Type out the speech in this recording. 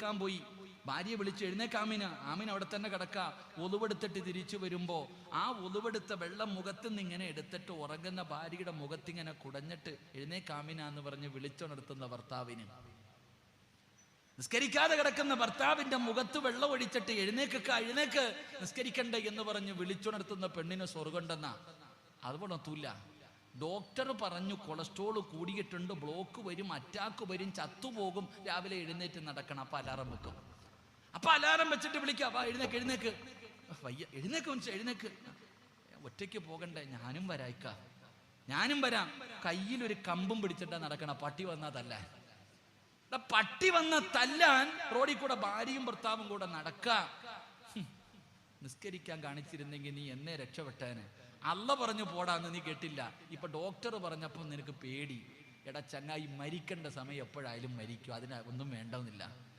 ഒതുവെടുക്കാൻ പോയി. ഭാര്യയെ വിളിച്ച് എഴുന്നേക്ക് ആമിന അവിടെ തന്നെ കിടക്ക. ഒതുവെടുത്തിട്ട് തിരിച്ചു വരുമ്പോ ആ ഒതുവെടുത്ത വെള്ളം മുഖത്ത് നിന്ന് ഇങ്ങനെ എടുത്തിട്ട് ഉറങ്ങുന്ന ഭാര്യയുടെ മുഖത്തിങ്ങനെ കുടഞ്ഞിട്ട് എഴുന്നേക്ക് ആമിന എന്ന് പറഞ്ഞ് വിളിച്ചുണർത്തുന്ന ഭർത്താവിന്. നിസ്കരിക്കാതെ കിടക്കുന്ന ഭർത്താവിന്റെ മുഖത്ത് വെള്ളം ഒഴിച്ചിട്ട് എഴുന്നേക്കുക എഴുന്നേക്ക്. നിസ്കരിക്കണ്ടേ എന്ന് പറഞ്ഞ് വിളിച്ചുണർത്തുന്ന പെണ്ണിന് സ്വർഗമുണ്ടെന്ന അതുപോലെ ഒത്തൂല്ല ഡോക്ടർ പറഞ്ഞു കൊളസ്ട്രോൾ കൂടിയിട്ടുണ്ട് ബ്ലോക്ക് വരും അറ്റാക്ക് വരും ചത്തുപോകും രാവിലെ എഴുന്നേറ്റ് നടക്കണം. അപ്പൊ അലാറം വെക്കും. അപ്പൊ അലാറം വെച്ചിട്ട് വിളിക്കാം അപ്പൊ എഴുന്നേക്ക് എഴുന്നേക്ക്. വയ്യ എഴുന്നേക്ക് മനുഷ്യ എഴുന്നേക്ക്. ഒറ്റയ്ക്ക് പോകണ്ടേ ഞാനും വരായിക്ക. ഞാനും വരാം. കയ്യിലൊരു കമ്പും പിടിച്ചിട്ടാ നടക്കണം പട്ടി വന്നാൽ തല്ല പട്ടി വന്ന തല്ലാൻ റോഡിൽ കൂടെ ഭാര്യയും ഭർത്താവും കൂടെ നടക്ക. നിസ്കരിക്കാൻ കാണിച്ചിരുന്നെങ്കിൽ നീ എന്നെ രക്ഷപ്പെട്ടേനെ. അല്ല പറഞ്ഞു പോടാന്ന് നീ കേട്ടില്ല. ഇപ്പൊ ഡോക്ടർ പറഞ്ഞപ്പോൾ നിനക്ക് പേടി. എടാ ചങ്ങായി മരിക്കേണ്ട സമയം എപ്പോഴായാലും മരിക്കും. അതിന് ഒന്നും വേണ്ടെന്നില്ല.